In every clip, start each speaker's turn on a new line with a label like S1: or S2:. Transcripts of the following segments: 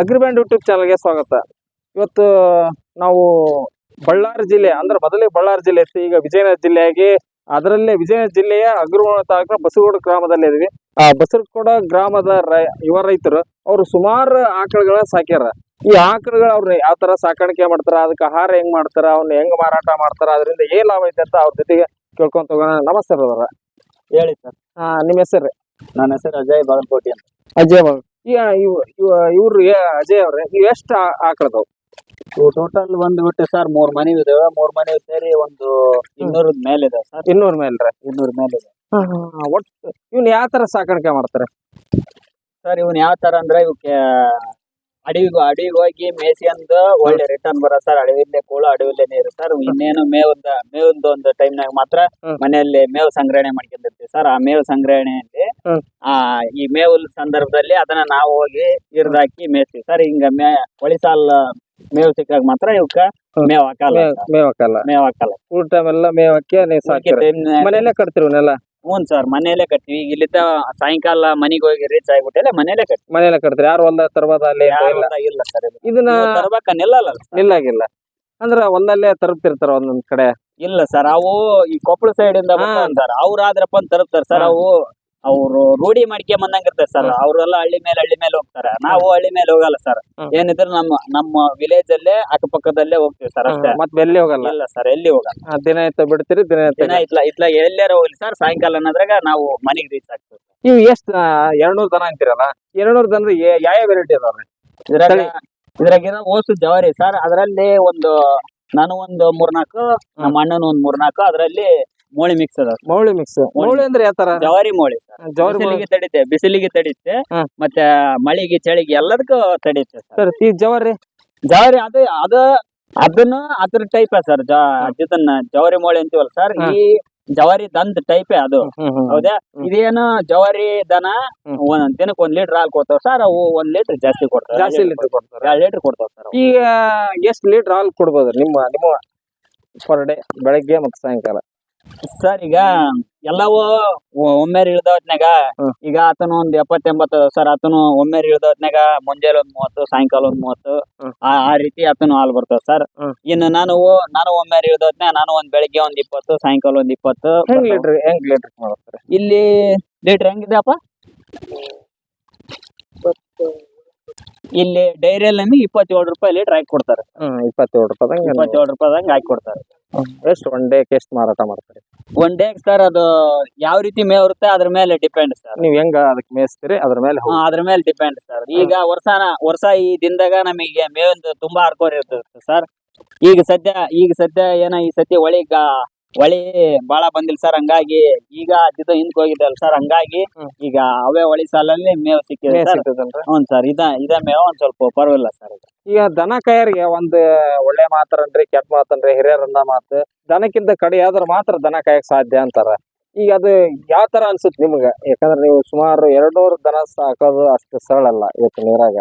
S1: ಅಗ್ರಿಬ್ಯಾಂಡ್ YouTube ಚಾನಲ್ಗೆ ಸ್ವಾಗತ. ಇವತ್ತು ನಾವು ಬಳ್ಳಾರಿ ಜಿಲ್ಲೆ ಅಂದ್ರೆ ಮೊದಲೇ ಬಳ್ಳಾರಿ ಜಿಲ್ಲೆ ಇತ್ತು ಈಗ ವಿಜಯನಗರ ಜಿಲ್ಲೆಯಾಗಿ ಅದರಲ್ಲೇ ವಿಜಯನಗರ ಜಿಲ್ಲೆಯ ಅಗ್ರವಾಣ ತಾಲೂಕಿನ ಬಸಗೋಡ ಗ್ರಾಮದಲ್ಲಿ ಇದೀವಿ. ಆ ಬಸರಗೋಡ ಗ್ರಾಮದ ರೈ- ಯುವ ರೈತರು ಅವರು ಸುಮಾರು ಆಕಳುಗಳ ಸಾಕ್ಯಾರ. ಈ ಆಕಳುಗಳು ಅವ್ರ ಯಾವ ತರ ಸಾಕಾಣಿಕೆ ಮಾಡ್ತಾರ ಅದಕ್ಕೆ ಆಹಾರ ಹೆಂಗ್ ಮಾಡ್ತಾರ ಅವ್ನ ಹೆಂಗ್ ಮಾರಾಟ ಮಾಡ್ತಾರ ಅದರಿಂದ ಏನ್ ಲಾಭ ಐತೆ ಅಂತ ಅವ್ರ ಜೊತೆಗೆ ಕೇಳ್ಕೊಂತ ಹೋಗೋಣ ನಮಸ್ತೆ ಅವರ
S2: ಹೇಳಿ ಸರ್.
S1: ನಿಮ್ಮ ಹೆಸರು
S2: ನನ್ನ ಹೆಸರು ಅಜಯ್ ಬಾಗಲಕೋಟೆ ಅಂತ.
S1: ಅಜಯ್ ಬಾಬು ಈಗ ಇವ್ ಇವ ಇವ್ರು ಅಜಯ್ ಅವ್ರೆ ನೀವು ಎಷ್ಟು ಆಕಳದವು?
S2: ಟೋಟಲ್ ಬಂದ್ಬಿಟ್ಟು ಸರ್ ಮೂರ್ ಮನೆ ಇದಾವೆ. ಮೂರ್ ಮನೆ ಸೇರಿ ಒಂದು ಇನ್ನೂರದ ಮೇಲೆ ಇದೆ ಸರ್
S1: ಇನ್ನೂರ್ ಮೇಲ್ರಿ?
S2: ಇನ್ನೂರ ಮೇಲೆ ಇದೆ
S1: ಒಟ್ಟು ಇವ್ನ ಯಾವ ತರ ಸಾಕಾಣಿಕೆ ಮಾಡ್ತಾರೆ?
S2: ಸರ್ ಇವನ್ ಯಾವ ತರ ಅಂದ್ರೆ ಇವಕ್ಕೆ ಅಡವಿಗೂ ಅಡವಿಗೆ ಹೋಗಿ ಮೇಸಿಯಂದು ಒಳ್ಳೆ ರಿಟರ್ನ್ ಬರೋ ಸರ್ ಅಡವಿಲ್ಲೇ ಕೂಳು ಅಡವಿಲ್ಲೇ ನೀರು ಸರ್ ಇನ್ನೇನು ಮೇವಂದ ಮೇವಂದ ಒಂದು ಟೈಮ್ನಾಗ ಮಾತ್ರ ಮನೆಯಲ್ಲಿ ಮೇವು ಸಂಗ್ರಹಣೆ ಮಾಡ್ಕೊಂಡಿರ್ತೀವಿ ಸರ್ ಆ ಮೇವು ಸಂಗ್ರಹಣೆಯಲ್ಲಿ. ಆ ಈ ಮೇವು ಸಂದರ್ಭದಲ್ಲಿ ಅದನ್ನ ನಾವು ಹೋಗಿ ಇರ್ದಾಕಿ ಮೇಸಿ ಸರ್ ಹಿಂಗ ಮೇ ಹೊಳಿಸಾಲ್ ಮೇವು ಸಿಕ್ಕಾಗ ಮಾತ್ರ ಇವಕ್ಕ. ಮೇವ್ ಹಾಕಲ್ಲ
S1: ಮೇವ್ ಹಾಕಲ್ಲ.
S2: ಮೇವ್ ಹಾಕಲ್ಲ.
S1: ಫುಲ್ ಟೈಮ್ ಎಲ್ಲ ಮೇವ್ ಹಾಕಿ ನೀವು ಸಾಕಿರ ಮನೆಯಲ್ಲೇ ಕಟ್ತಿರಿ
S2: ಹ್ಞೂ ಸರ್ ಮನೆಯಲ್ಲೇ ಕಟ್ತೀವಿ. ಈಗ ಇಲ್ಲಿದ್ದ ಸಾಯಂಕಾಲ ಮನೆಗೆ ಹೋಗಿ ರೀಚ್ ಆಗ್ಬಿಟ್ಟೆ ಮನೆಯಲ್ಲೇ ಕಟ್ತೀವಿ.
S1: ಮನೆಯಲ್ಲೇ ಕಟ್ತಿರಿ? ಯಾರು ಹೊಲ್ದ ತರಬಾದ ಅಲ್ಲಿ ಇಲ್ಲ?
S2: ಸರ್
S1: ಇದನ್ನ
S2: ತರಬೇಕ ನಿಲ್ಲಲ್ಲ.
S1: ನಿಲ್ಲಾಗಿಲ್ಲ. ಅಂದ್ರ ಒಂದಲ್ಲೇ ತರುತ್ತಿರ್ತಾರ ಒಂದೊಂದ್ ಕಡೆ?
S2: ಇಲ್ಲ ಸರ್ ಅವು ಈ ಕೊಪ್ಪಳ ಸೈಡ್ ಇಂದ
S1: ಅಂತಾರ
S2: ಬರ್ತಾವ ಸರ್. ಅವ್ರ ಆದ್ರಪ್ಪ ಅಂತ ತರುತ್ತಾರೆ ಸರ್. ಅವು ಅವ್ರು ರೂಢಿ ಮಾಡ್ಕೊಂಡ್ ಬಂದಂಗ ಇರ್ತಾರೆ ಸರ್. ಅವರೆಲ್ಲ ಹಳ್ಳಿ ಮೇಲೆ ಹಳ್ಳಿ ಮೇಲೆ ಹೋಗ್ತಾರೆ. ನಾವು ಹಳ್ಳಿ ಮೇಲೆ ಹೋಗಲ್ಲ ಸರ್. ಏನಿದ್ರೆ ನಮ್ಮ ನಮ್ಮ ವಿಲೇಜ್ ಅಲ್ಲೇ ಅಕ್ಕಪಕ್ಕದಲ್ಲೇ ಹೋಗ್ತೀವಿ ಸರ್ ಅಷ್ಟೇ.
S1: ಮತ್ತೆ ಎಲ್ಲಿ ಹೋಗಲ್ಲ?
S2: ಇಲ್ಲ ಸರ್ ಎಲ್ಲಿ ಹೋಗಲ್ಲ.
S1: ದಿನ ಎತ್ತ ಬಿಡ್ತೀರಿ ದಿನ
S2: ದಿನ ಇತ್ಲ ಇತ್ಲ ಎಲ್ಲಾರ ಹೋಗ್ಲಿ ಸರ್. ಸಾಯಂಕಾಲ ಅನ್ನೋದ್ರಾಗ ನಾವು ಮನೆಗೆ ರೀಚ್ ಆಗ್ತೀವಿ
S1: ನೀವು ಎಷ್ಟ್ ಎರಡ್ನೂರ್ ದನ ಅಂತೀರಲ್ಲ? ಎರಡ್ನೂರ್ ದನ ಯಾವ ವೆರೈಟಿ ಅದಾವ್ರಿ
S2: ಇದ್ರಾಗ. ಇದ್ರಾಗಿರೋ ಓಸು ಜವಾರಿ ಸರ್. ಅದರಲ್ಲಿ ಒಂದು ನಾನು ಒಂದು ಮೂರ್ನಾಲ್ಕು ನಮ್ಮ ಅಣ್ಣನ ಒಂದ್ ಮೂರ್ನಾಲ್ಕು. ಅದರಲ್ಲಿ ಮೋಳಿ ಮಿಕ್ಸ್ ಅದ
S1: ಮೌಳಿ ಮಿಕ್ಸ್ ಮೌಳಿ ಅಂದ್ರೆ ಯಾವ ತರ?
S2: ಜವಾರಿ ಮೋಳಿ. ಸರ್
S1: ಜವಾರಿ ಮೌಳಿ.
S2: ಬಿಸಿಲಿಗೆ ತಡಿತೆ ಬಿಸಿಲಿಗೆ ತಡಿತೆ. ಮತ್ತೆ ಮಳೆಗೆ ಚಳಿಗೆ ಎಲ್ಲದಕ್ಕೂ ತಡಿತೆ ಸರ್
S1: ಸರ್ ಈ ಜವಾರಿ?
S2: ಜವಾರಿ ಅದು ಅದ ಅದನ್ನ ಅದ್ರ ಟೈಪ್ ಸರ್ ಇದನ್ನ ಜವಾರಿ ಮೋಳಿ ಅಂತೀವಲ್ಲ ಸರ್. ಈ ಜವಾರಿ ದಂದ್ ಟೈಪೇ ಅದು. ಹೌದಾ? ಇದೇನು ಜವಾರಿ ದನ
S1: ಹ್ಮ್.
S2: ಒಂದ್ ದಿನಕ್ಕೆ ಒಂದ್ ಲೀಟರ್ ಹಾಲು ಕೊಡ್ತಾವ ಸರ್ ಅವು ಒಂದ್ ಲೀಟರ್ ಜಾಸ್ತಿ ಕೊಡ್ತಾವ.
S1: ಜಾಸ್ತಿ ಲೀಟರ್ ಕೊಡ್ತಾರೆ.
S2: ಎರಡ್ ಲೀಟರ್ ಕೊಡ್ತಾವ ಸರ್ ಅವು.
S1: ಈಗ ಎಷ್ಟ್ ಲೀಟರ್ ಹಾಲು ಕೊಡ್ಬೋದು ನಿಮ್ಮ ನಿಮ್ಮ ಪರ್ ಡೇ ಬೆಳಗ್ಗೆ ಮತ್ತೆ ಸಾಯಂಕಾಲ?
S2: ಸರ್ ಈಗ ಎಲ್ಲವೂ ಒಮ್ಮೆ ಇಳ್ದ ಹೊತ್ನ್ಯಾಗ ಈಗ ಆತನು ಒಂದ್ ಎಪ್ಪತ್ ಸರ್ ಆತನು ಒಮ್ಮೆ ಇಳ್ದ ಹೊತ್ನ್ಯಾಗ ಮುಂಜಾನೆ ಒಂದ್ ಮೂವತ್ತು ಸಾಯಂಕಾಲ ಒಂದ್ ಮೂವತ್ತು ಆ ಆ ರೀತಿ ಆತನು ಹಾಲ್ ಬರ್ತಾವ ಸರ್. ಇನ್ನು ನಾನು ನಾನು ಒಮ್ಮೆ ಇಳಿದ ಹೊತ್ನ್ಯಾಗ ನಾನು ಒಂದ್ ಬೆಳಿಗ್ಗೆ ಒಂದ್ ಇಪ್ಪತ್ತು ಸಾಯಂಕಾಲ ಒಂದ್ ಇಪ್ಪತ್ತು.
S1: ಲೀಟರ್ ಹೆಂಗ್ ಲೀಟರ್
S2: ಇಲ್ಲಿ ಲೀಟರ್ ಹೆಂಗಿದೆಯಪ್ಪ? ಇಲ್ಲಿ ಡೈರಿಯಲ್ಲಿ ಇಪ್ಪತ್ತೇಳು ರೂಪಾಯಿ ಲೀಟರ್ ಹಾಕಿ ಕೊಡ್ತಾರೆ.
S1: ಹ್ಮ್ ಇಪ್ಪತ್ತೇಳು ರೂಪಾಯಿ
S2: ಇಪ್ಪತ್ತೇಳು ರೂಪಾಯಿದಂಗ ಹಾಕಿ ಕೊಡ್ತಾರೆ.
S1: ಎಷ್ಟು ಒನ್ ಡೇ ಎಷ್ಟು ಮಾರಾಟ ಮಾಡ್ತಾರೆ.
S2: ಒನ್ ಡೇ ಸರ್ ಅದು ಯಾವ ರೀತಿ ಮೇವ್ ಇರುತ್ತೆ ಅದ್ರ ಮೇಲೆ ಡಿಪೆಂಡ್ ಸರ್
S1: ನೀವ್ ಹೆಂಗ ಅದಕ್ಕೆ ಮೇಯಿಸ್ತೀರಿ ಅದ್ರ ಮೇಲೆ
S2: ಹಾ, ಅದ್ರ ಮೇಲೆ ಡಿಪೆಂಡ್ ಸರ್ ಈಗ ವರ್ಷಾನ ವರ್ಷ ಈ ದಿನದಾಗ ನಮಗೆ ಮೇವಿಂದ ತುಂಬಾ ಹರ್ಕೋರ್ ಇರ್ತದೆ ಸರ್ ಈಗ ಸದ್ಯ ಈಗ ಸದ್ಯ ಏನ ಈ ಸತಿ ಹೊಳಿ ಈಗ ಹೊಳಿ ಬಾಳ ಬಂದಿಲ್ಲ ಸರ್ ಹಂಗಾಗಿ ಈಗ ಇದು ಹಿಂದಕ್ ಹೋಗಿದ್ದಲ್ಲ ಸರ್ ಹಂಗಾಗಿ ಈಗ ಅವೇ ಹೊಳಿ ಸಾಲಲ್ಲಿ ಮೇವು ಸಿಕ್ಕಿದೆ ಸರ್ ಹ್ಞೂ ಸರ್ ಇದ ಇದ ಮೇವು ಒಂದ್ ಸ್ವಲ್ಪ ಪರವಿಲ್ಲ ಸರ್ ಇದು
S1: ಈಗ ದನ ಕಾಯರಿಗೆ ಒಂದ್ ಒಳ್ಳೆ ಮಾತರನ್ರಿ ಕೆಟ್ಟ ಮಾತನ್ರಿ ಹಿರಿಯರಂದ ಮಾತು. ದನಕ್ಕಿಂತ ಕಡೆ ಆದ್ರ ಮಾತ್ರ ದನ ಕಾಯಕ್ ಸಾಧ್ಯ ಅಂತಾರ. ಈಗ ಅದು ಯಾವ ತರ ಅನ್ಸುತ್ತೆ ನಿಮ್ಗ? ಯಾಕಂದ್ರೆ ನೀವು ಸುಮಾರು ಎರಡ್ನೂರು ದನ ಸಾಕೋದು ಅಷ್ಟು ಸರಳ ಅಲ್ಲ ಇವತ್ತು ನೀರಾಗ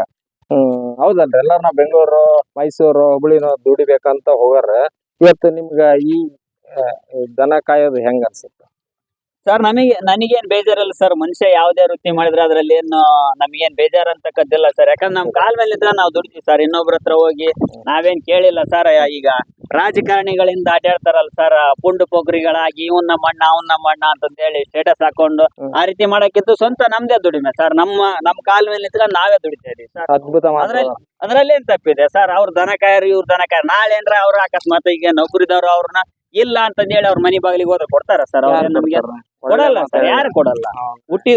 S1: ಹ್ಮ್ ಹೌದಲ್ರಿ. ಎಲ್ಲಾರು ನಾವು ಬೆಂಗಳೂರು ಮೈಸೂರು ಹುಬ್ಳಿನೋ ದುಡಿಬೇಕಂತ ಹೋಗಾರ. ಇವತ್ತು ನಿಮ್ಗ ಈ ದನ ಕಾಯೋದು ಹೆಂಗ ಅನ್ಸುತ್ತೆ?
S2: ಸರ್ ನಮಗೆ ನನಗೇನ್ ಬೇಜಾರಲ್ಲ ಸರ್ ಮನುಷ್ಯ ಯಾವ್ದೇ ವೃತ್ತಿ ಮಾಡಿದ್ರೆ ಅದ್ರಲ್ಲಿ ಏನು ನಮಗೇನ್ ಬೇಜಾರ ಅಂತಕ್ಕದ್ದಿಲ್ಲ ಸರ್. ಯಾಕಂದ್ರೆ ನಮ್ ಕಾಲ್ ಮೇಲೆ ಇದ್ರೆ ನಾವು ದುಡಿತೀವಿ ಸರ್. ಇನ್ನೊಬ್ರ ಹತ್ರ ಹೋಗಿ ನಾವೇನ್ ಕೇಳಿಲ್ಲ ಸರ್. ಈಗ ರಾಜಕಾರಣಿಗಳಿಂದ ಅಡ್ಡಾಡ್ತಾರಲ್ಲ ಸರ್. ಪುಂಡು ಪೊಗ್ರಿಗಳಾಗಿ ಇವ್ನ್ ನಮ್ಮ ಅಣ್ಣ ಅವನ್ ನಮ್ಮ ಅಣ್ಣ ಅಂತಂದ ಹೇಳಿ ಸ್ಟೇಟಸ್ ಹಾಕೊಂಡು ಆ ರೀತಿ ಮಾಡಕ್ಕಿಂತ ಸ್ವಂತ ನಮ್ದೇ ದುಡಿಮೆ ಸರ್. ನಮ್ಮ ನಮ್ ಕಾಲ್ ಮೇಲೆ ನಿಂತ್ಕೊಂಡು ನಾವೇ ದುಡಿತಾ ಇದೀವಿ ಸರ್.
S1: ಅದ್ಭುತ
S2: ಅದ್ರಲ್ಲಿ ಅದ್ರಲ್ಲಿ ಏನ್ ತಪ್ಪಿದೆ ಸರ್? ಅವ್ರ ದನಕಾಯರು ಇವ್ರ ದನ ಕಾಯರ್ ನಾಳೆ ಏನ್ರ ಅವ್ರ ಅಕಸ್ಮಾತ್ ಈಗ ನೌಕರಿದವ್ರು ಅವ್ರನ್ನ ಇಲ್ಲ ಅಂತಂದೇಳಿ ಅವ್ರ ಮನೆ ಬಾಗಿಲಿಗೆ ಹೋದ್ರೆ ಕೊಡ್ತಾರ ಸರ್? ಅವ್ರ ನಮ್ಗೆ ಕೊಡಲ್ಲ ಸರ್ ಯಾರು ಕೊಡಲ್ಲ? ಹುಟ್ಟಿ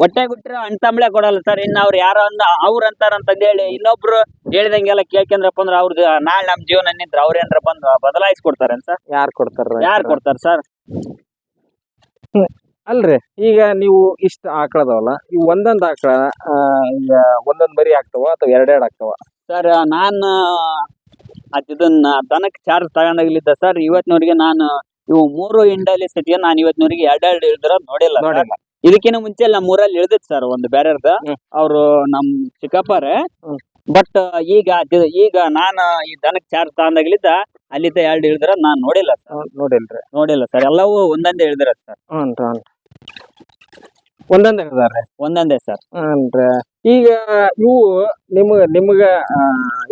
S2: ಹೊಟ್ಟೆ ಬಿಟ್ರೆ ಅಂತಂಬಳೆ ಕೊಡಲ್ಲ ಸರ್. ಇನ್ನ ಅವ್ರು ಯಾರೋ ಅಂದ ಅವ್ರ ಅಂತಾರ ಅಂತಂದೇಳಿ ಇನ್ನೊಬ್ರು ಹೇಳಿದಂಗೆಲ್ಲ ಕೇಳ್ಕೊಂಡ್ರಪ್ಪ ಅಂದ್ರೆ ಅವ್ರದ್ದು ನಾಳೆ ನಮ್ಮ ಜೀವನ ನಿಂತ್ರ ಅವ್ರ ಏನ್ರ ಬಂದು ಬದಲಾಯಿಸಿ ಸರ್?
S1: ಯಾರು ಕೊಡ್ತಾರ
S2: ಯಾರು ಕೊಡ್ತಾರ ಸರ್?
S1: ಅಲ್ರಿ ಈಗ ನೀವು ಇಷ್ಟ ಆಕಳದವಲ್ಲ ಈ ಒಂದೊಂದ್ ಆಕಳ ಈಗ ಒಂದೊಂದ್ ಮರಿ ಆಗ್ತಾವ ಅಥವಾ ಎರಡೆರಡ್ ಆಗ್ತಾವ?
S2: ಸರ್ ನಾನು ಅದ್ ದನಕ್ಕೆ ದನಕ್ ಚಾರ್ಜ್ ತಗೊಂಡಾಗ್ಲಿದ್ದ ಸರ್ ಇವತ್ತಿನವರೆಗೆ ನಾನು ಇವು ಮೂರು ಇಂಡಲ್ಲಿ ನಾನ್ ನಾನು ಇವತ್ತಿನವರೆಗೆ ಎರಡೆರಡು ಇಳಿದ್ರ ನೋಡಿಲ್ಲ ಇದಕ್ಕಿಂತ ಮುಂಚೆ ನಮ್ಮ ಊರಲ್ಲಿ ಇಳ್ದಿತ್ ಸರ್ ಒಂದು ಬೇರೆಯವ್ರದ. ಅವರು ನಮ್ ಚಿಕ್ಕಪ್ಪರೇ. ಬಟ್ ಈಗ ಅದ್- ಈಗ ನಾನು ಈ ದನಕ್ ಚಾರ್ಜ್ ತಗೊಂಡಾಗ್ಲಿದ್ದ ಅಲ್ಲಿದ್ದ ಎರಡು ಇಳಿದ್ರ ನಾನ್ ನೋಡಿಲ್ಲ ಸರ್
S1: ನೋಡಿಲ್ರಿ.
S2: ನೋಡಿಲ್ಲ ಸರ್ ಎಲ್ಲವೂ ಒಂದೊಂದೇ ಇಳಿದ್ರ ಸರ್
S1: ಒಂದೊಂದೇ ಒಂದೊಂದ್ ಇದಾರೆ
S2: ಒಂದೊಂದೇ ಸರ್
S1: ಈಗ ಇವು ನಿಮ್ಗ ನಿಮ್ಗ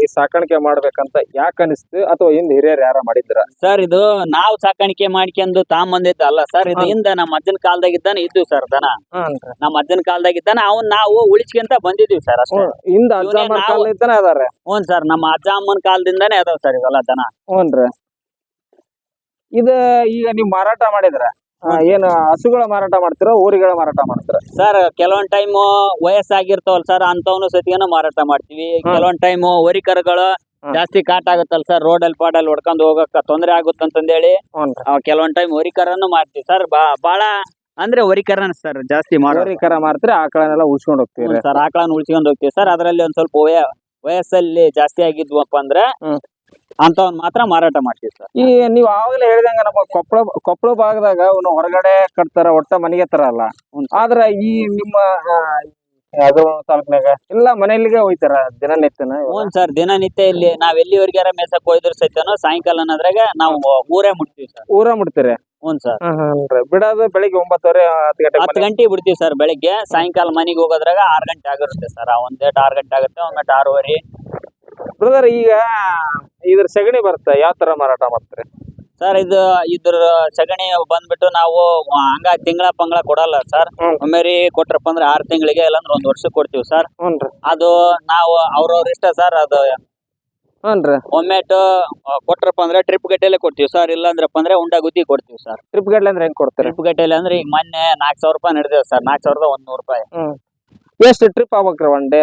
S1: ಈ ಸಾಕಾಣಿಕೆ ಮಾಡ್ಬೇಕಂತ ಯಾಕೆ ಅನಿಸ್ತು? ಅಥವಾ ಹಿಂದ್ ಹಿರಿಯರು ಯಾರ ಮಾಡಿದ್ರ?
S2: ಸರ್ ಇದು ನಾವು ಸಾಕಾಣಿಕೆ ಮಾಡ್ಕೊಂಡು ತಾಂಬಂದಿದ್ದ ಅಲ್ಲ ಸರ್ ಇದು
S1: ಇಂದ
S2: ಹಿಂದ ನಮ್ಮ ಅಜ್ಜನ ಕಾಲದಾಗಿದ್ದಾನೆ ಇದ್ದು ಸರ್ ದನ. ನಮ್ಮ ಅಜ್ಜನ ಕಾಲದಾಗಿದ್ದಾನೆ ಅವನ್ ನಾವು ಉಳಿಸ್ಕೊಂತ ಬಂದಿದೀವಿ ಸರ್ ಅಷ್ಟೇ.
S1: ಹಿಂದ ಅಜ್ಜ ಅದಾರೆ.
S2: ಹ್ಞೂ ಸರ್ ನಮ್ಮ ಅಜ್ಜ ಅಮ್ಮನ ಕಾಲದಿಂದಾನೇ ಅದಾವ ಸರ್ ಇವೆಲ್ಲ ದನ.
S1: ಹ್ಞೂನ್ರಿ ಇದ ಈಗ ನೀವು ಮಾರಾಟ ಮಾಡಿದ್ರ? ಏನ್ ಹಸುಗಳ ಮಾರಾಟ ಮಾಡ್ತೀರಾ ಊರಿಗಳ ಮಾರಾಟ ಮಾಡ್ತೀರಾ
S2: ಸರ್ ಕೆಲವೊಂದ್ ಟೈಮ್ ವಯಸ್ಸಾಗಿರ್ತಾವಲ್ ಸರ್ ಅಂತವನು ಸತಿಯನ್ನ ಮಾರಾಟ ಮಾಡ್ತೀವಿ. ಕೆಲವೊಂದ್ ಟೈಮ್
S1: ವರಿಕರಗಳು.
S2: ಜಾಸ್ತಿ ಕಾಟ್ ಆಗುತ್ತಲ್ಲ ಸರ್ ರೋಡ್ ಅಲ್ಲಿ ಪಾಡಲ್ಲಿ ಹೊಡ್ಕೊಂಡ್ ಹೋಗಕ್ಕ ತೊಂದ್ರೆ ಆಗುತ್ತಂತಂದೇಳಿ ಕೆಲವೊಂದ್ ಟೈಮ್ ವರಿಕರನ್ನು ಮಾಡ್ತೀವಿ ಸರ್ ಬಾಳ ಅಂದ್ರೆ ವರಿಕರ ಸರ್ ಜಾಸ್ತಿ ಮಾಡಿ
S1: ಕರ ಮಾರ್ತೀರಿ ಆಕಳನ್ನೆಲ್ಲ ಉಳ್ಸ್ಕೊಂಡು ಹೋಗ್ತೀವಿ
S2: ಸರ್ ಆಕಳನ್ನ ಉಳ್ಸ್ಕೊಂಡು ಹೋಗ್ತೀವಿ ಸರ್ ಅದರಲ್ಲಿ ಒಂದ್ ಸ್ವಲ್ಪ ವಯ ವಯಸ್ಸಲ್ಲಿ ಜಾಸ್ತಿ ಆಗಿದ್ವಪ್ಪ ಅಂದ್ರೆ. ಅಂತವನ್ ಮಾತ್ರ ಮಾರಾಟ ಮಾಡ್ತೀವಿ ಸರ್.
S1: ಈ ನೀವು ಆವಾಗಲೇ ಹೇಳಿದಂಗ ನಮ್ಮ ಕೊಪ್ಪಳ ಕೊಪ್ಪಳ ಭಾಗದಾಗ ಅವನು ಹೊರಗಡೆ ಕಟ್ತಾರ ಒಟ್ಟ ಮನೆಗೆ ತರಲ್ಲ ಆದ್ರೆ ಈ ನಿಮ್ಮ ಅದು ತಾಲೂಕ್ನಾಗ ಎಲ್ಲ ಮನೆಯಲ್ಲಿಗೆ ಹೋಯ್ತಾರ ದಿನನಿತ್ಯನ
S2: ಹ್ಞೂ ಸರ್ ದಿನನಿತ್ಯ ಇಲ್ಲಿ ನಾವ್ ಎಲ್ಲಿವರೆಗಾರ ಮೇಸಕ್ ಹೋಯ್ದ್ರು ಸಹಿತನು ಸಾಯಂಕಾಲ ಅನ್ನೋದ್ರಾಗ ನಾವು ಊರೇ ಮುಟ್ತೀವಿ ಸರ್.
S1: ಊರ ಮುಡ್ತೀರಿ
S2: ಹ್ಞೂ ಸರ್.
S1: ಬಿಡೋದು ಬೆಳಿಗ್ಗೆ ಒಂಬತ್ತುವರೆ ಹತ್ತು ಗಂಟೆ
S2: ಹತ್ತು ಗಂಟೆಗೆ ಬಿಡ್ತೀವಿ ಸರ್ ಬೆಳಿಗ್ಗೆ ಸಾಯಂಕಾಲ ಮನೆಗೆ ಹೋಗೋದ್ರಾಗ ಆರು ಗಂಟೆ ಆಗಿರುತ್ತೆ ಸರ್. ಒಂದೇಟ್ ಗಂಟೆ ಆರು ಗಂಟೆ ಆಗುತ್ತೆ ಒಂದ್ ಗಂಟೆ ಆರೂವರೆ
S1: ಬ್ರದರ್ ಈಗ ಇದ್ರ ಸಗಣಿ ಬರುತ್ತೆ ಯಾವ ತರ ಮಾರಾಟ ಮಾಡ್ತಾರೆ?
S2: ಸರ್ ಇದು ಇದ್ರ ಸಗಣಿ ಬಂದ್ಬಿಟ್ಟು ನಾವು ಹಂಗ ತಿಂಗಳ ಪಂಗಳ ಕೊಡಲ್ಲ ಸರ್. ಒಮ್ಮೆರಿ ಕೊಟ್ರಪ್ಪ ಅಂದ್ರೆ ಆರ್ ತಿಂಗಳಿಗೆ ಇಲ್ಲಾಂದ್ರೆ ಒಂದ್ ವರ್ಷಕ್ಕೆ ಕೊಡ್ತೀವಿ ಸರ್
S1: ಹ್ಞೂನ್ರಿ
S2: ಅದು ನಾವು ಅವ್ರವ್ರ ಇಷ್ಟ ಸರ್ ಅದು.
S1: ಹ್ಞೂನ್ರಿ
S2: ಒಮ್ಮೆಟ್ಟು ಕೊಟ್ರಪ್ಪ ಅಂದ್ರೆ ಟ್ರಿಪ್ ಗಟ್ಟೆಲೆ ಕೊಡ್ತೀವಿ ಸರ್ ಇಲ್ಲಾಂದ್ರಪ್ಪ ಅಂದ್ರೆ ಉಂಡ ಗುದ್ದಿ ಕೊಡ್ತೀವಿ ಸರ್
S1: ಟ್ರಿಪ್ ಗಟ್ಟಲೆ ಅಂದ್ರೆ ಹೆಂಗ್ ಕೊಡ್ತಾರೆ?
S2: ಟ್ರಿಪ್ ಗಟ್ಟೆಲೆ ಅಂದ್ರೆ ಈಗ ಮೊನ್ನೆ ನಾಲ್ಕು ಸಾವಿರ ರೂಪಾಯಿ ನಡೆದಿದೆ ಸರ್ ನಾಲ್ಕು ಸಾವಿರದ ಒಂದ್ ನೂರು ರೂಪಾಯಿ.
S1: ಎಷ್ಟು ಟ್ರಿಪ್ ಆಗ್ಬೇಕ್ರಿ ಒನ್ ಡೇ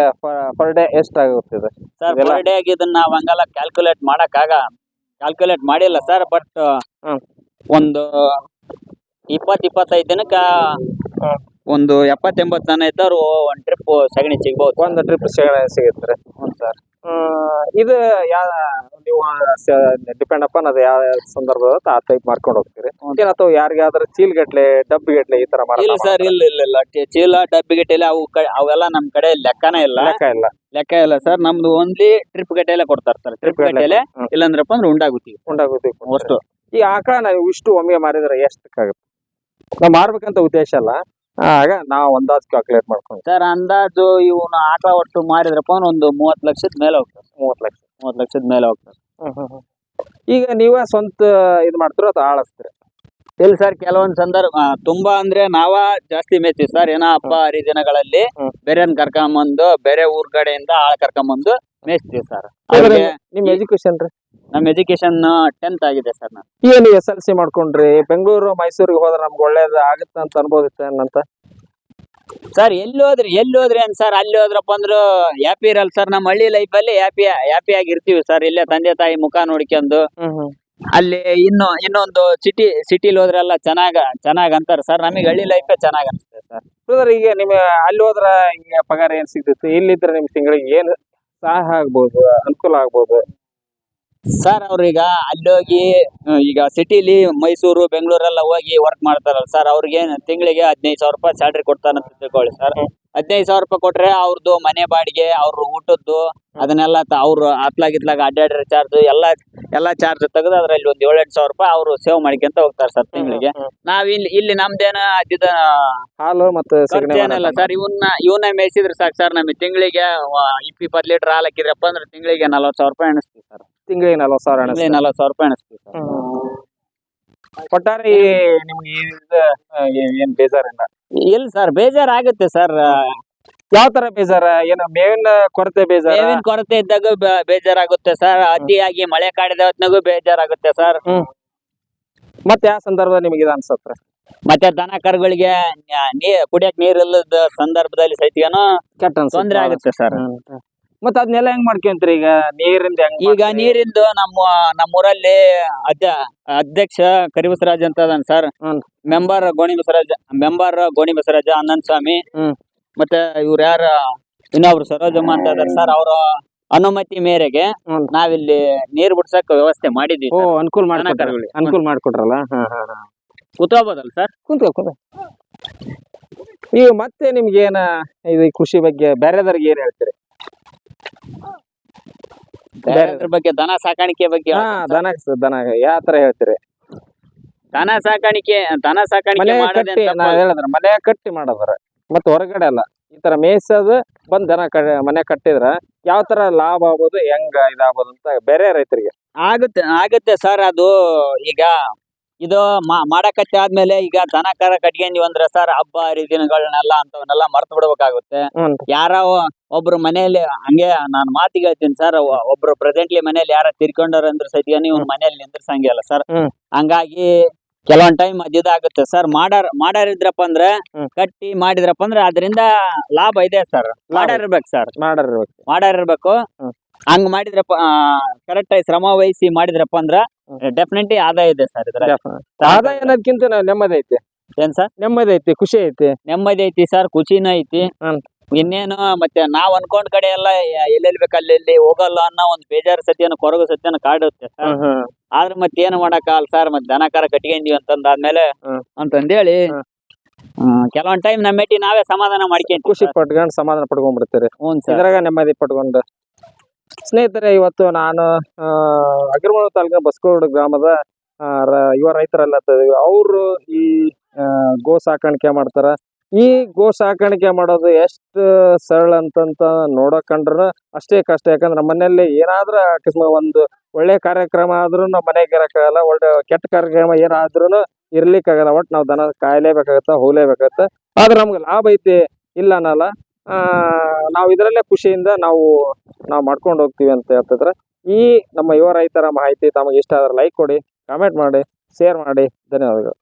S1: ಪರ್ ಡೇ ಎಷ್ಟು ಆಗುತ್ತೆ ಇದು
S2: ಸರ್
S1: ಇದೆಲ್ಲ-
S2: ಪರ್ ಡೇ ಇದನ್ನ ನಾವ್ ಹಂಗಲ್ಲ ಕ್ಯಾಲ್ಕುಲೇಟ್ ಮಾಡಕ್ಕಾಗ ಕ್ಯಾಲ್ಕುಲೇಟ್ ಮಾಡಿಲ್ಲ ಸರ್ ಬಟ್
S1: ಹ್ಮ್.
S2: ಒಂದು ಇಪ್ಪತ್ ಇಪ್ಪತ್ತೈದು ದಿನಕ್ಕ
S1: ಹ್ಮ್.
S2: ಒಂದು ಎಪ್ಪತ್ತೆಂಬತ್ತು ಜನ ಇದ್ದವ್ರು ಒಂದ್ ಟ್ರಿಪ್ ಸಗಣಿ ಸಿಗ್ಬೋದು
S1: ಒಂದು ಟ್ರಿಪ್ ಸಗಣಿ ಸಿಗುತ್ತೆ
S2: ಹ್ಞೂ ಸರ್
S1: ಇದು ಯಾವ ನೀವು ಡಿಪೆಂಡ್ ಅಪಾನ್ ಅದು ಯಾವ ಸಂದರ್ಭದ ಆ ಟೈಪ್ ಮಾಡ್ಕೊಂಡು ಹೋಗ್ತೀರಿ. ಏನ್ ಅಥವಾ ಯಾರಿಗಾದ್ರೂ ಚೀಲ್ ಗಟ್ಲೆ ಡಬ್ಬಿ ಗಟ್ಲೆ ಈ ತರ
S2: ಇಲ್ಲ ಸರ್ ಇಲ್ಲ ಇಲ್ಲ ಇಲ್ಲ. ಚೀಲ ಡಬ್ಬಿ ಗಟ್ಟೆಲೆ ಅವು ಅವೆಲ್ಲ ನಮ್ ಕಡೆ ಲೆಕ್ಕನೇ ಇಲ್ಲ.
S1: ಲೆಕ್ಕ ಇಲ್ಲ.
S2: ಲೆಕ್ಕ ಇಲ್ಲ ಸರ್. ನಮ್ದು ಓನ್ಲಿ ಟ್ರಿಪ್ ಗಟ್ಟೆಲೆ ಕೊಡ್ತಾರೆ ಸರ್. ಟ್ರಿಪ್. ಗಟ್ಟೆಲೆ. ಇಲ್ಲಾಂದ್ರಪ್ಪ ಅಂದ್ರೆ ಉಂಡಾಗುತ್ತಿ.
S1: ಉಂಡಾಗುತ್ತೆ
S2: ಅಷ್ಟು.
S1: ಈ ಆಕಳ ನಾವು ಇಷ್ಟು ಒಮ್ಮೆ ಮಾರಿದ್ರೆ ಎಷ್ಟಕ್ಕಾಗುತ್ತೆ? ನಾವು ಮಾರ್ಬೇಕಂತ ಉದ್ದೇಶ ಅಲ್ಲ. ಆಗ ನಾವು ಅಂದಾಜು ಕ್ಯಾಲ್ಕುಲೇಟ್ ಮಾಡ್ಕೊಂಡ್ವಿ
S2: ಸರ್ ಅಂದಾಜು ಇವನು ಆಟ ಒಟ್ಟು ಮಾರಿದ್ರಪ್ಪ ಒಂದು ಮೂವತ್ ಲಕ್ಷದ ಮೇಲೆ ಹೋಗ್ತಾರೆ
S1: ಮೂವತ್ ಲಕ್ಷ.
S2: ಮೂವತ್ ಲಕ್ಷದ ಮೇಲೆ ಹೋಗ್ತಾರೆ
S1: ಈಗ ನೀವೇ ಸ್ವಂತ ಇದು ಮಾಡ್ತೀರೋ ಅಥವಾ ಆಳಸ್ತೀರಿ?
S2: ಇಲ್ಲ ಸರ್ ಕೆಲವೊಂದ್ ಸಂದರ್ಭ ಆ, ತುಂಬಾ ಅಂದ್ರೆ ನಾವ ಜಾಸ್ತಿ ಮೇಯ್ತೀವಿ ಸರ್ ಏನೋ ಹಬ್ಬ ಹರಿದಿನಗಳಲ್ಲಿ
S1: ಹ್ಮ್.
S2: ಕರ್ಕೊಂಡ್ಬಂದು ಕರ್ಕೊಂಬಂದು ಬೇರೆ ಊರ್ ಕಡೆಯಿಂದ ಆಳ್ ಕರ್ಕೊಂಬಂದು ಮೇಯ್ತೀವಿ ಸರ್ ಅವ್ರಿಗೆ
S1: ನಿಮ್ ಎಜುಕೇಶನ್ ರೀ?
S2: ನಮ್ ಎಜುಕೇಶನ್ ಟೆಂತ್ ಆಗಿದೆ ಸರ್ ನಾನು
S1: ನೀವು ಎಸ್ ಎಲ್ ಸಿ ಮಾಡ್ಕೊಂಡ್ರಿ? ಬೆಂಗಳೂರು ಮೈಸೂರಿಗೆ ಹೋದ್ರೆ ನಮ್ಗೆ ಒಳ್ಳೇದು ಆಗುತ್ತೆ ಅಂತ ಅನ್ಬೋದಿತ್ತೆ ಅಂತ
S2: ಸರ್ ಎಲ್ಲಿ ಹೋದ್ರಿ? ಎಲ್ಲಿ ಹೋದ್ರಿ ಅಂತ ಸರ್ ಅಲ್ಲಿ ಹೋದ್ರಪ್ಪ ಅಂದ್ರು ಹ್ಯಾಪಿ ಇರಲ್ಲ ಸರ್ ನಮ್ಮ ಹಳ್ಳಿ ಲೈಫ್ ಅಲ್ಲಿ ಹ್ಯಾಪಿ ಹ್ಯಾಪಿ ಆಗಿರ್ತೀವಿ ಸರ್ ಇಲ್ಲೇ ತಂದೆ ತಾಯಿ ಮುಖ ನೋಡ್ಕೊಂಡು. ಅಲ್ಲಿ ಇನ್ನು ಇನ್ನೊಂದು ಸಿಟಿ ಸಿಟಿಲಿ ಹೋದ್ರೆಲ್ಲ ಚೆನ್ನಾಗ ಚೆನ್ನಾಗ್ ಅಂತಾರ ಸರ್ ನಮಗೆ ಹಳ್ಳಿ ಲೈಫ್ ಚೆನ್ನಾಗ್ ಅನ್ಸುತ್ತೆ ಸರ್
S1: ಬ್ರದರ್ ಈಗ ನಿಮ್ ಅಲ್ಲಿ ಹೋದ್ರ ಈಗ ಪಗಾರ ಏನ್ ಸಿಗ್ತೈತಿ? ಇಲ್ಲಿದ್ರೆ ನಿಮ್ ತಿಂಗಳಿಗೆ ಏನ್ ಸಹಾಯ ಆಗ್ಬೋದು ಅನುಕೂಲ ಆಗ್ಬೋದು?
S2: ಸರ್ ಅವ್ರೀಗ ಅಲ್ಲಿ ಹೋಗಿ ಹ್ಮ್, ಈಗ ಸಿಟಿಲಿ ಮೈಸೂರು ಬೆಂಗಳೂರೆಲ್ಲ ಹೋಗಿ ವರ್ಕ್ ಮಾಡ್ತಾರಲ್ಲ ಸರ್ ಅವ್ರಿಗೆ ತಿಂಗಳಿಗೆ ಹದಿನೈದು ಸಾವಿರ ರೂಪಾಯಿ ಸ್ಯಾಲ್ರಿ ಅಂತ ತಿಳ್ಕೊಳ್ಳಿ ಸರ್ ಹದಿನೈದು ಸಾವಿರ ರೂಪಾಯಿ ಕೊಟ್ರೆ ಅವ್ರದ್ದು ಮನೆ ಬಾಡಿಗೆ ಅವ್ರ ಊಟದ್ದು ಅದನ್ನೆಲ್ಲ ಅವ್ರ ಹತ್ಲಾಗಿತ್ಲಾಗ ಅತ್ಲಾಗಿತ್ಲಾಗ ಅಡ್ಡಾಡಿರೋ ಚಾರ್ಜ್ ಎಲ್ಲ ಎಲ್ಲ ಚಾರ್ಜ್ ತೆಗೆದು ಅದ್ರಲ್ಲಿ ಒಂದು ಏಳೆಂಟು ಸಾವಿರ ರೂಪಾಯಿ ಅವರು ಸೇವ್ ಮಾಡ್ಕೊಂತ ಹೋಗ್ತಾರೆ ಸರ್ ತಿಂಗಳಿಗೆ. ನಾವ್ ಇಲ್ಲಿ ಇಲ್ಲಿ ನಮ್ದೇನ ಅದಿದ
S1: ಹಾಲು ಮತ್ತೆ
S2: ಏನಿಲ್ಲ ಸರ್ ಇವನ್ನ ಇವನ್ನ ಮೇಯಿಸಿದ್ರೆ ಸಾಕು ಸರ್ ನಮಗೆ ತಿಂಗಳಿಗೆ ಇಪ್ಪ ಇಪ್ಪತ್ತು ಲೀಟರ್ ಹಾಲು ಹಾಕಿದ್ರಪ್ಪ ಅಂದ್ರೆ ತಿಂಗಳಿಗೆ ನಲ್ವತ್ತು ಸಾವಿರ ರೂಪಾಯಿ ಎಣಿಸ್ತೀವಿ ಸರ್
S1: ತಿಂಗಳಿಗೆ ನಲ್ವತ್ತು ಸಾವಿರ
S2: ಅನಿಸ್ತೀವಿ
S1: ಅನಿಸ್ತದೆ.
S2: ನಲ್ವತ್ತು ಸಾವಿರ ರೂಪಾಯಿ ಅನಿಸ್ತೀವಿ ಸರ್.
S1: ಒಟ್ಟಾರೆ ಈ ನಿಮ್ಗೆ ಈ ಇದ್, ಆ, ಏ- ಏನ್ ಬೇಜಾರಿಲ್ಲ?
S2: ಇಲ್ಲ ಸರ್ ಬೇಜಾರಾಗುತ್ತೆ ಸರ್.
S1: ಯಾವ ತರ ಬೇಜಾರ? ಏನ ಮೇವಿನ ಕೊರತೆ ಬೇಜಾರ?
S2: ಮೇವಿನ ಕೊರತೆ ಇದ್ದಾಗ ಬ- ಬೇಜಾರಾಗುತ್ತೆ ಸರ್. ಅತಿಯಾಗಿ ಮಳೆ ಕಾಡಿದ ಹೊತ್ನಾಗೂ ಬೇಜಾರಾಗುತ್ತೆ ಸರ್.
S1: ಮತ್ತೆ ಯಾವ ಸಂದರ್ಭ ನಿಮ್ಗೆ ಇದು ಅನ್ಸತ್ರ
S2: ಮತ್ತೆ ದನ ಕರುಗಳಿಗೆ ನೀ ಕುಡಿಯಕ್ ನೀರಿಲ್ಲದ ಇಲ್ಲದ ಸಂದರ್ಭದಲ್ಲಿ ಸಹಿತ
S1: ಕೆಟ್ಟ ಅನ್ಸುತ್ತೆ.
S2: ತೊಂದ್ರೆ ಆಗುತ್ತೆ ಸರ್.
S1: ಹ್ಮ್. ಮತ್ತೆ ಅದನ್ನೆಲ್ಲ ಹೆಂಗ್ ಮಾಡ್ಕೊಂತ್ರಿ ಈಗ ನೀರಿಂದ ಹೆಂಗ್
S2: ಈಗ
S1: ಮಾಡ್ತೀರಿ?
S2: ನೀರಿಂದು ನಮ್ಮ ನಮ್ಮೂರಲ್ಲಿ ಅಧ್ಯ ಅಧ್ಯಕ್ಷ ಕರಿಬಸರಾಜ್ ಅಂತ ಅದಾನ ಸರ್
S1: ಹ್ಮ್.
S2: ಮೆಂಬರ್ ಗೋಣಿ ಬಸವರಾಜ ಮೆಂಬರ್ ಗೋಣಿ ಬಸವರಾಜ ಆನಂದ್ ಸ್ವಾಮಿ
S1: ಹ್ಮ್.
S2: ಮತ್ತೆ ಇವ್ರ ಯಾರ? ಇನ್ನೊಬ್ರು ಸರೋಜಮ್ಮ ಅಂತ ಅದಾರ ಸರ್ ಅವರ ಅನುಮತಿ ಮೇರೆಗೆ
S1: ಹ್ಮ್.
S2: ನಾವಿಲ್ಲಿ ನೀರ್ ಬಿಡ್ಸಕ್ ವ್ಯವಸ್ಥೆ ಮಾಡಿದ್ವಿ
S1: ಓ ಅನುಕೂಲ
S2: ದನ
S1: ಮಾಡ್ಕೊಟ್ರಿ ಅನುಕೂಲ ಮಾಡ್ಕೊಟ್ರಲ್ಲ? ಹಾ ಹಾ ಹಾ.
S2: ಕೂತ್ಕೋಬೋದಲ್ಲ ಸರ್
S1: ಕುಂತ ಕುಂತ ಈಗ ಮತ್ತೆ ನಿಮ್ಗೆ ಏನ ಇದು ಈ ಕೃಷಿ ಬಗ್ಗೆ ಬೇರೆದವ್ರಿಗೆ ಏನ್ ಹೇಳ್ತೀರಿ? ಬೇರೆ-
S2: ಬಗ್ಗೆ ದನ ಸಾಕಾಣಿಕೆ ಬಗ್ಗೆ
S1: ಹಾ ದನ ದನ ಯಾವ ತರ ಹೇಳ್ತೀರಿ?
S2: ದನ ಸಾಕಾಣಿಕೆ ದನ ಸಾಕಾಣಿಕೆ
S1: ಮನೆ ಕಟ್ಟಿ ನಾ ಹೇಳಿದ್ರ ಮನೆ ಕಟ್ಟಿ ಮಾಡೋದ್ರ ಮತ್ತೆ ಹೊರಗಡೆ ಅಲ್ಲ ಈ ತರ ಮೇಯಿಸೋದು ಬಂದ್ ದನ ಕ ಮನೆ ಕಟ್ಟಿದ್ರ ಯಾವ ತರ ಲಾಭ ಆಗ್ಬೋದು ಹೆಂಗ ಇದಾಗ್ಬೋದು ಅಂತ ಬೇರೆ ರೈತರಿಗೆ.
S2: ಆಗುತ್ತೆ ಆಗುತ್ತೆ ಸರ್ ಅದು. ಈಗ ಇದು ಮಾಡಕತ್ತೆ ಆದ್ಮೇಲೆ ಈಗ ದನ ಕರ ಕಟ್ಕೊಂಡಿವಿ ಅಂದ್ರೆ ಸರ್ ಹಬ್ಬ ಹರಿದಿನಗಳನ್ನೆಲ್ಲ ಅಂತವನ್ನೆಲ್ಲ ಮರ್ತು ಬಿಡ್ಬೇಕಾಗುತ್ತೆ. ಯಾರ ಒಬ್ರು ಮನೆಯಲ್ಲಿ ಹಂಗೆ ನಾನ್ ಮಾತಿಗೆ ಹೇಳ್ತೀನಿ ಸರ್ ಒಬ್ರು ಪ್ರೆಸೆಂಟ್ಲಿ ಮನೇಲಿ ಯಾರ ತಿರ್ಕೊಂಡವ್ರ ಅಂದ್ರೆ ಸದ್ಯ ನೀವು ಮನೇಲಿ ನಿಂದ್ರಸಂಗಿಲ್ಲ ಸರ್. ಹಂಗಾಗಿ ಕೆಲವೊಂದ್ ಟೈಮ್ ಇದಾಗುತ್ತೆ ಸರ್. ಮಾಡಾರ್ ಮಾಡಾರ್ ಇದ್ರಪ್ಪ ಅಂದ್ರೆ ಕಟ್ಟಿ ಮಾಡಿದ್ರಪ್ಪ ಅಂದ್ರೆ ಅದರಿಂದ ಲಾಭ ಇದೆ ಸರ್. ಮಾಡಾರ್ ಇರ್ಬೇಕು ಸರ್.
S1: ಮಾಡಿರ್ಬೇಕು
S2: ಮಾಡಾರ್ ಇರ್ಬೇಕು.
S1: ಹ್ಮ್.
S2: ಹಂಗ್ ಮಾಡಿದ್ರಪ್ಪ ಕರೆಕ್ಟ್ ಆಗಿ ಶ್ರಮ ವಹಿಸಿ ಮಾಡಿದ್ರಪ್ಪ ಅಂದ್ರ. ಡೆಫಿನೆಟ್ಲಿ ಆದಾಯ ಇದೆ ಸರ್ ಇದ್ರ
S1: ಆದಾಯ ಅನ್ನೋದಕ್ಕಿಂತ ನೆಮ್ಮದಿ ಐತಿ.
S2: ಏನ್ ಸರ್
S1: ನೆಮ್ಮದಿ ಐತಿ ಖುಷಿ ಐತಿ.
S2: ನೆಮ್ಮದಿ ಐತಿ ಸರ್ ಖುಷಿನ ಐತಿ. ಇನ್ನೇನು ಮತ್ತೆ ನಾವ್ ಅನ್ಕೊಂಡ್ ಕಡೆ ಎಲ್ಲ ಎಲ್ಲೆಲ್ಲಿ ಬೇಕು ಅಲ್ಲೆಲ್ಲಿ ಹೋಗಲ್ಲ ಅನ್ನೋ ಒಂದ್ ಬೇಜಾರು ಸತ್ಯನ ಕೊರಗು ಸತ್ಯನ ಕಾಡುತ್ತೆ ಆದ್ರ ಮತ್ತೆ ಏನ್ ಏನು ಮಾಡಕ್ಕಾಗಲ್ಲ ಸರ್ ಮತ್ತೆ ದನಕಾರ ಕಟ್ಕೊಂಡಿವಿ ಅಂತಂದಾದ್ಮೇಲೆ ಅಂತಂದೇಳಿ ಕೆಲವೊಂದ್ ಟೈಮ್ ನಮ್ಮೆಟ್ಟಿ ನಾವೇ ಸಮಾಧಾನ ಮಾಡ್ಕೊಂಡ್
S1: ಖುಷಿ ಪಟ್ಕೊಂಡ್ ಸಮಾಧಾನ ಪಡ್ಕೊಂಡ್ಬಿಡ್ತೀರಿ ಇದ್ರಾಗ ನೆಮ್ಮದಿ ಪಟ್ಕೊಂಡು. ಸ್ನೇಹಿತರೆ, ಇವತ್ತು ನಾನು ಅಗ್ರವಾಳ ತಾಲೂಕಿನ ಬಸ್ಕೋಡು ಗ್ರಾಮದ ಯುವ ರೈತರೆಲ್ಲ ಅವರು ಈ ಗೋ ಸಾಕಾಣಿಕೆ ಮಾಡ್ತಾರ. ಈ ಗೋ ಸಾಕಾಣಿಕೆ ಮಾಡೋದು ಎಷ್ಟು ಸರಳ ಅಂತಂತ ನೋಡಕಂಡ್ರ ಅಷ್ಟೇ ಕಷ್ಟ. ಯಾಕಂದ್ರೆ ನಮ್ಮ ಮನೆಯಲ್ಲಿ ಏನಾದ್ರ ಒಂದು ಒಳ್ಳೆ ಕಾರ್ಯಕ್ರಮ ಆದ್ರೂ ನಮ್ಮ ಮನೆಗೆ ಇರಕ್ಕಾಗಲ್ಲ, ಒಳ್ಳೆ ಕೆಟ್ಟ ಕಾರ್ಯಕ್ರಮ ಏನಾದ್ರೂ ಇರ್ಲಿಕ್ಕಾಗಲ್ಲ. ಒಟ್ಟು ನಾವು ದನ ಕಾಯಲೇಬೇಕಾಗತ್ತ, ಹೋಗ್ಲೇಬೇಕಾಗತ್ತ. ಆದ್ರೆ ನಮ್ಗೆ ಲಾಭ ಐತಿ, ಇಲ್ಲ ಅನ್ನಲ್ಲ. ನಾವು ಇದರಲ್ಲೇ ಖುಷಿಯಿಂದ ನಾವು ನಾವು ಮಾಡ್ಕೊಂಡು ಹೋಗ್ತೀವಿ ಅಂತ ಹೇಳ್ತಿದ್ರೆ, ಈ ನಮ್ಮ ಯುವ ರೈತರ ಮಾಹಿತಿ ತಮಗೆ ಇಷ್ಟ ಆದರೆ ಲೈಕ್ ಕೊಡಿ ಕಾಮೆಂಟ್ ಮಾಡಿ ಶೇರ್ ಮಾಡಿ, ಧನ್ಯವಾದಗಳು.